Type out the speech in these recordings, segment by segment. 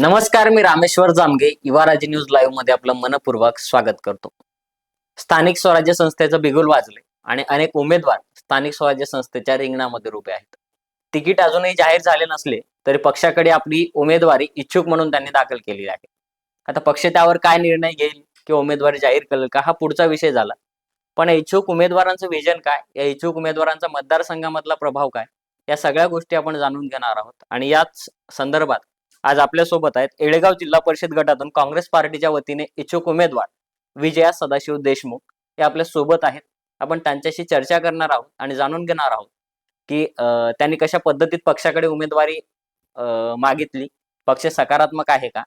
नमस्कार मी रामेश्वर जामगे. इवाराजी न्यूज लाईव्हमध्ये आपलं मनपूर्वक स्वागत करतो. स्थानिक स्वराज्य संस्थेचं बिगुल वाजले आणि अनेक उमेदवार स्थानिक स्वराज्य संस्थेच्या रिंगणामध्ये उभे आहेत. तिकीट अजूनही जाहीर झाले नसले तरी पक्षाकडे आपली उमेदवारी इच्छुक म्हणून त्यांनी दाखल केली आहे. आता पक्ष त्यावर काय निर्णय घेईल किंवा उमेदवारी जाहीर करेल का हा पुढचा विषय झाला. पण इच्छुक उमेदवारांचं विजन काय? या इच्छुक उमेदवारांचा मतदारसंघामधला प्रभाव काय? या सगळ्या गोष्टी आपण जाणून घेणार आहोत. आणि याच संदर्भात आज आपल्यासोबत आहेत येळेगाव जिल्हा परिषद गटातून काँग्रेस पार्टीच्या वतीने इच्छुक उमेदवार विजया सदाशिव देशमुख हे आपल्यासोबत आहेत. आपण त्यांच्याशी चर्चा करणार आहोत आणि जाणून घेणार आहोत की त्यांनी कशा पद्धतीत पक्षाकडे उमेदवारी मागितली पक्ष सकारात्मक आहे का?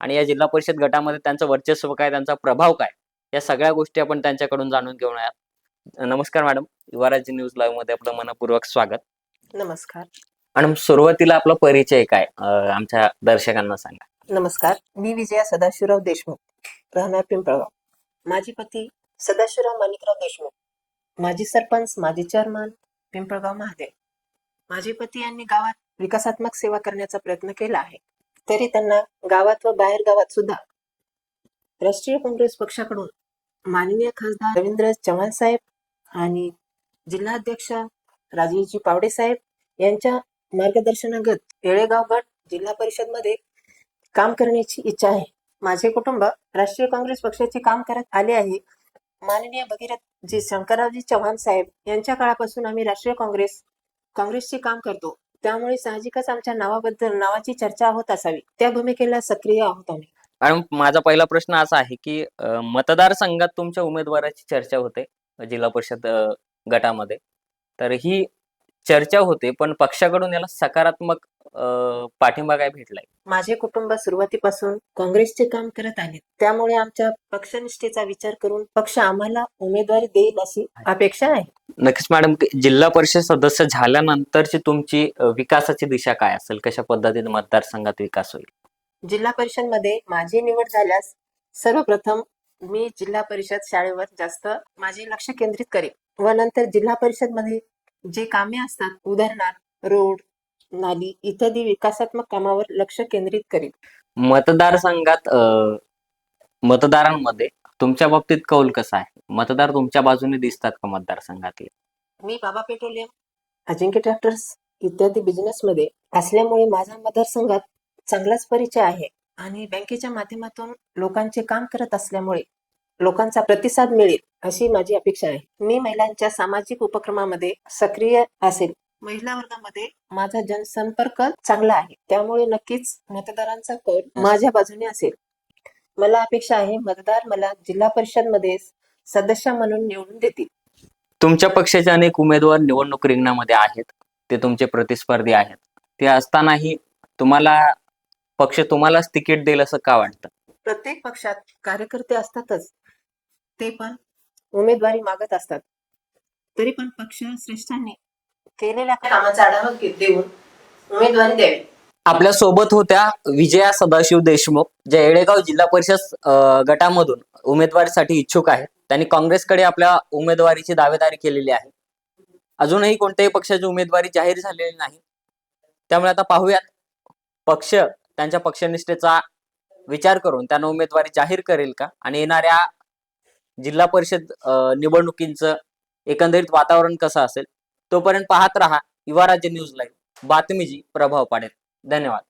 आणि या जिल्हा परिषद गटामध्ये त्यांचं वर्चस्व काय त्यांचा प्रभाव काय? या सगळ्या गोष्टी आपण त्यांच्याकडून जाणून घेऊयात नमस्कार मॅडम. युवराज न्यूज लाईव्हमध्ये आपलं मनपूर्वक स्वागत. नमस्कार. आणि सुरुवातीला आपला परिचय काय? आमच्या दर्शकांना सांगा. नमस्कार. मी विजया सदाशिवराव देशमुख राहणार पिंपळगाव. माझे पती सदाशिवराव माणिकराव देशमुख. माजी सरपंच माजी चेअरमन पिंपळगाव महादेव. माझे पती यांनी गावात विकासात्मक सेवा करण्याचा प्रयत्न केला आहे. तरी त्यांना गावात व बाहेर गावात सुद्धा राष्ट्रीय काँग्रेस पक्षाकडून माननीय खासदार रवींद्र चव्हाण साहेब आणि जिल्हाध्यक्ष राजीवजी पावडे साहेब यांच्या मार्गदर्शनागत येळेगाव गट जिल्हा परिषदमध्ये काम करण्याची इच्छा आहे. माझे कुटुंब राष्ट्रीय काँग्रेस पक्षाचे काम करत आले आहे. माननीय भगीरथ जी शंकररावजी चव्हाण साहेब यांच्या काळापासून आम्ही राष्ट्रीय काँग्रेस काँग्रेसचे काम करतो. त्यामुळे साहजिकच आमच्या नावाबद्दल नावाची चर्चा होत असावी. त्या भूमिकेला सक्रिय आहोत आम्ही. आणि माझा पहिला प्रश्न असा आहे की मतदारसंघात तुमच्या उमेदवाराची चर्चा होते जिल्हा परिषद गटामध्ये. तर ही चर्चा होते पण पक्षाकडून याला सकारात्मक पाठिंबा काय भेटलाय? माझे कुटुंब सुरुवातीपासून काँग्रेसचे काम करत आले. त्यामुळे आमच्या पक्षनिष्ठेचा विचार करून पक्ष आम्हाला उमेदवारी देईल अशी अपेक्षा आहे. नक्कीच मॅडम जिल्हा परिषद सदस्य झाल्यानंतरची तुमची विकासाची दिशा काय असेल? कशा पद्धतीने मतदारसंघात विकास होईल? जिल्हा परिषदमध्ये माझी निवड झाल्यास सर्वप्रथम मी जिल्हा परिषद शाळेवर जास्त माझे लक्ष केंद्रित करेन व नंतर जिल्हा परिषदमध्ये जे कामे असतात उदाहरणार्थ रोड नाली इत्यादी विकासात्मक कामावर लक्ष केंद्रित करेन मतदारसंघात अं, मतदारांमध्ये तुमच्या बाबतीत कौल कसा आहे? मतदार तुमच्या बाजूने दिसतात का मतदारसंघातले? मी बाबा पेट्रोलियम अजिंक्य ट्रॅक्टर्स इत्यादी बिझनेस मध्ये असल्यामुळे माझा मतदारसंघात चांगलाच परिचय आहे. आणि बँकेच्या माध्यमातून लोकांचे काम करत असल्यामुळे लोकांचा प्रतिसाद मिळेल अशी माझी अपेक्षा आहे. मी महिलांच्या सामाजिक उपक्रमामध्ये सक्रिय असेल. महिला वर्गामध्ये? माझा जनसंपर्क चांगला आहे. त्यामुळे नक्कीच मतदारांचा कौल माझ्या बाजूने असेल. मला अपेक्षा आहे मतदार मला जिल्हा परिषदमध्ये सदस्य म्हणून निवडून देतील. तुमच्या पक्षाचे अनेक उमेदवार निवडणूक रिंगणामध्ये आहेत. ते तुमचे प्रतिस्पर्धी आहेत. ते असतानाही तुम्हाला पक्ष तुम्हालाच तिकीट देईल असं का वाटतं? प्रत्येक पक्षात कार्यकर्ते असतातच. ते पण उमेदवारी मागत असतात. तरी पण पक्ष श्रेष्ठांनी केलेल्या कामाचा आढावा देऊन उमेदवारी द्यावी. आपल्यासोबत होत्या विजया सदाशिव देशमुख ज्या येळेगाव जिल्हा परिषद अं, गटामधून उमेदवारीसाठी इच्छुक आहेत. त्यांनी काँग्रेसकडे आपल्या उमेदवारीची दावेदारी केलेली आहे. अजूनही कोणत्याही पक्षाची उमेदवारी जाहीर झालेली नाही. त्यामुळे आता पाहूयात पक्ष त्यांच्या पक्षनिष्ठेचा विचार करून त्यांना उमेदवारी जाहीर करेल का? आणि येणाऱ्या जिल्हा परिषद निवडणुकींचं एकंदरीत वातावरण कसं असेल तोपर्यंत पाहत राहा युवा राज्य न्यूज लाईव्ह. बातमीची प्रभाव पाडेल. धन्यवाद.